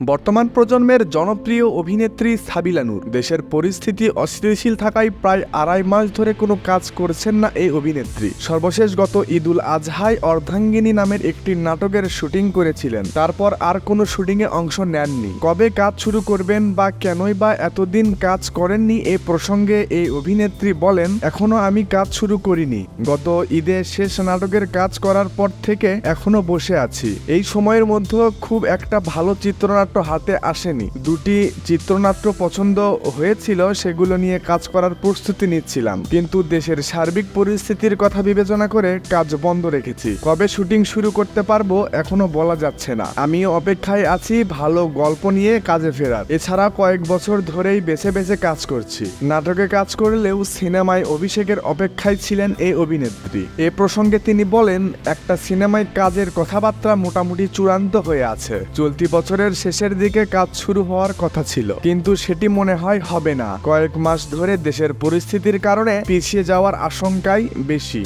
বর্তমান প্রজন্মের জনপ্রিয় অভিনেত্রী সাবিলা নূর। দেশের পরিস্থিতি অস্থিতিশীল থাকায় প্রায় আড়াই মাস ধরে কোনো কাজ করছেন না এই অভিনেত্রী। সর্বশেষ গত ঈদুল আজহায় অর্ধাঙ্গিনী নামের একটি নাটকের শুটিং করেছিলেন। তারপর আর কোনো শুটিংয়ে অংশ নেননি। কবে কাজ শুরু করবেন বা কেনই বা এতদিন কাজ করেননি এ প্রসঙ্গে এই অভিনেত্রী বলেন, এখনও আমি কাজ শুরু করিনি। গত ঈদে শেষ নাটকের কাজ করার পর থেকে এখনও বসে আছি। এই সময়ের মধ্যে খুব একটা ভালো চিত্রনাট্য হাতে আসেনি। দুটি চিত্রনাট্য পছন্দ হয়েছিল, সেগুলো নিয়ে কাজ করার প্রস্তুতি নিচ্ছিলাম। কিন্তু দেশের সার্বিক পরিস্থিতির কথা বিবেচনা করে কাজ বন্ধ রেখেছি। কবে শুটিং শুরু করতে পারব এখনও বলা যাচ্ছে না। আমি অপেক্ষায় আছি ভালো গল্প নিয়ে কাজে ফেরার। এছাড়া কয়েক বছর ধরেই বেছে বেছে কাজ করছি। নাটকে কাজ করলেও সিনেমায় অভিষেকের অপেক্ষায় ছিলেন এই অভিনেত্রী। এ প্রসঙ্গে তিনি বলেন, একটা সিনেমায় কাজের কথাবার্তা মোটামুটি চূড়ান্ত হয়ে আছে। চলতি বছরের শেষের দিকে কাজ শুরু হওয়ার কথা ছিল। কিন্তু সেটি মনে হয় হবে না। কয়েক মাস ধরে দেশের পরিস্থিতির কারণে পিছিয়ে যাওয়ার আশঙ্কাই বেশি।